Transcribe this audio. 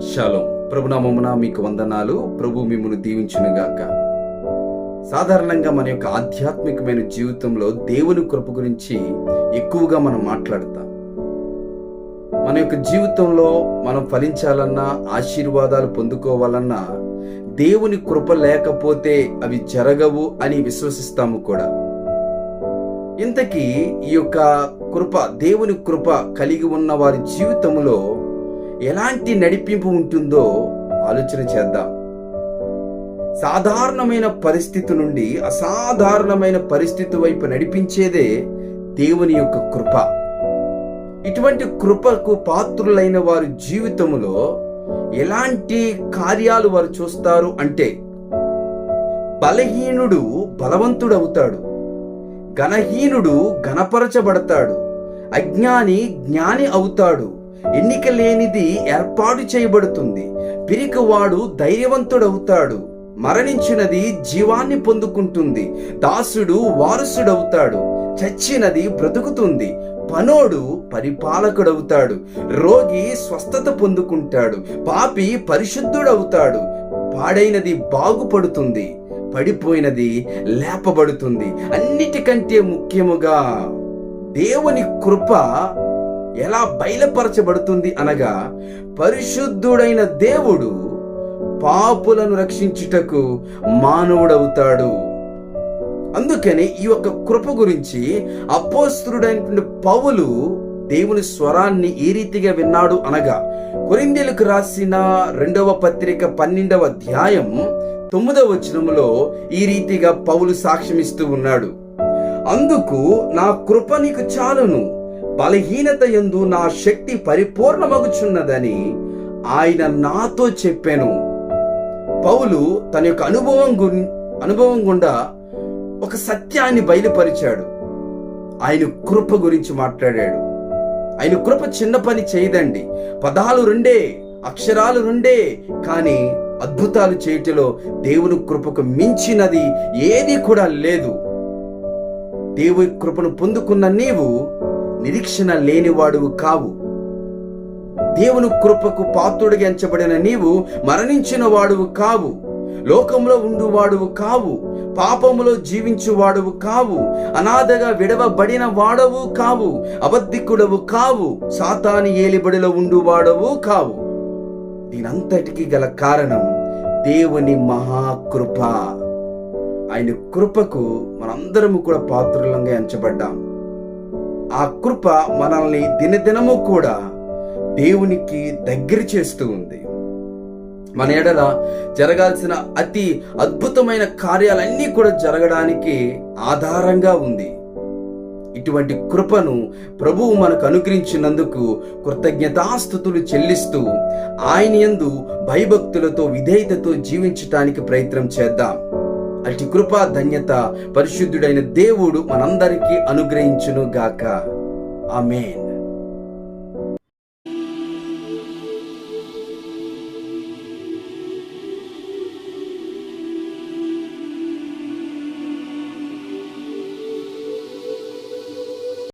శాలం ప్రభునామమున మీకు వందనాలు. ప్రభు మిమ్మల్ని దీవించునుగాక. సాధారణంగా మన యొక్క ఆధ్యాత్మికమైన జీవితంలో దేవుని కృప గురించి ఎక్కువగా మనం మాట్లాడతాం. మన యొక్క జీవితంలో మనం ఫలించాలన్నా ఆశీర్వాదాలు పొందుకోవాలన్నా దేవుని కృప లేకపోతే అవి జరగవు అని విశ్వసిస్తాము కూడా. ఇంతకీ ఈ యొక్క కృప దేవుని కృప కలిగి ఉన్న వారి జీవితంలో ఎలాంటి నడిపింపు ఉంటుందో ఆలోచన చేద్దాం. సాధారణమైన పరిస్థితి నుండి అసాధారణమైన పరిస్థితి వైపు నడిపించేదే దేవుని యొక్క కృప. ఇటువంటి కృపకు పాత్రులైన వారి జీవితంలో ఎలాంటి కార్యాలు వారు చూస్తారు అంటే బలహీనుడు బలవంతుడవుతాడు. ఘనహీనుడు ఘనపరచబడతాడు. అజ్ఞాని జ్ఞాని అవుతాడు. ఎన్నిక లేనిది ఏర్పాటు చేయబడుతుంది. పిరికివాడు ధైర్యవంతుడవుతాడు. మరణించినది జీవాన్ని పొందుకుంటుంది. దాసుడు వారసుడవుతాడు. చచ్చినది బ్రతుకుతుంది. పనోడు పరిపాలకుడవుతాడు. రోగి స్వస్థత పొందుకుంటాడు. పాపి పరిశుద్ధుడవుతాడు. పాడైనది బాగుపడుతుంది. పడిపోయినది లేపబడుతుంది. అన్నిటికంటే ముఖ్యముగా దేవుని కృప ఎలా బయలుపరచబడుతుంది అనగా పరిశుద్ధుడైన దేవుడు పాపులను రక్షించుటకు మానవుడవుతాడు. అందుకని ఈ యొక్క కృప గురించి అపోస్తుడైనటువంటి పౌలు దేవుని స్వరాన్ని ఈ రీతిగా విన్నాడు అనగా కొరిందెలకు రాసిన రెండవ పత్రిక పన్నెండవ అధ్యాయం తొమ్మిదవ వచనములో ఈ రీతిగా పౌలు సాక్ష్యమిస్తూ ఉన్నాడు. అందుకు నా కృప నీకు చాలును. బలహీనత ఎందు నా శక్తి పరిపూర్ణమగుచున్నదని ఆయన నాతో చెప్పాను. పౌలు తన యొక్క అనుభవం గు అనుభవం గుండా ఒక సత్యాన్ని బయలుపరిచాడు. ఆయన కృప గురించి మాట్లాడాడు. ఆయన కృప చిన్న పని చేయదండి. పదాలు రెండే అక్షరాలు రెండే కానీ అద్భుతాలు చేయటంలో దేవుని కృపకు మించినది ఏది కూడా లేదు. దేవుని కృపను పొందుకున్న నీవు నిరీక్షణ లేనివాడువు కావు. దేవుని కృపకు పాత్రుడిగా ఎంచబడిన నీవు మరణించిన వాడువు కావు. లోకంలో ఉండువాడువు కావు. పాపములో జీవించువాడువు కావు. అనాథగా విడవబడిన వాడవు కావు. అబద్ధికుడవు కావు. సాతాని ఏలిబడిలో ఉండువాడవు కావు. దీనంతటికి గల కారణం దేవుని మహాకృప. ఆయన కృపకు మనందరము కూడా పాత్రులంగా ఎంచబడ్డాం. ఆ కృప మనల్ని దినదినము కూడా దేవునికి దగ్గర చేస్తూ ఉంది. మన ఎడల జరగాల్సిన అతి అద్భుతమైన కార్యాలన్నీ కూడా జరగడానికి ఆధారంగా ఉంది. ఇటువంటి కృపను ప్రభువు మనకు అనుగ్రహించినందుకు కృతజ్ఞతాస్థుతులు చెల్లిస్తూ ఆయన యందు భయభక్తులతో విధేయతతో జీవించటానికి ప్రయత్నం చేద్దాం. అటు కృపా ధన్యత పరిశుద్ధుడైన దేవుడు మనందరికీ అనుగ్రహించును గాక ఆమెన్.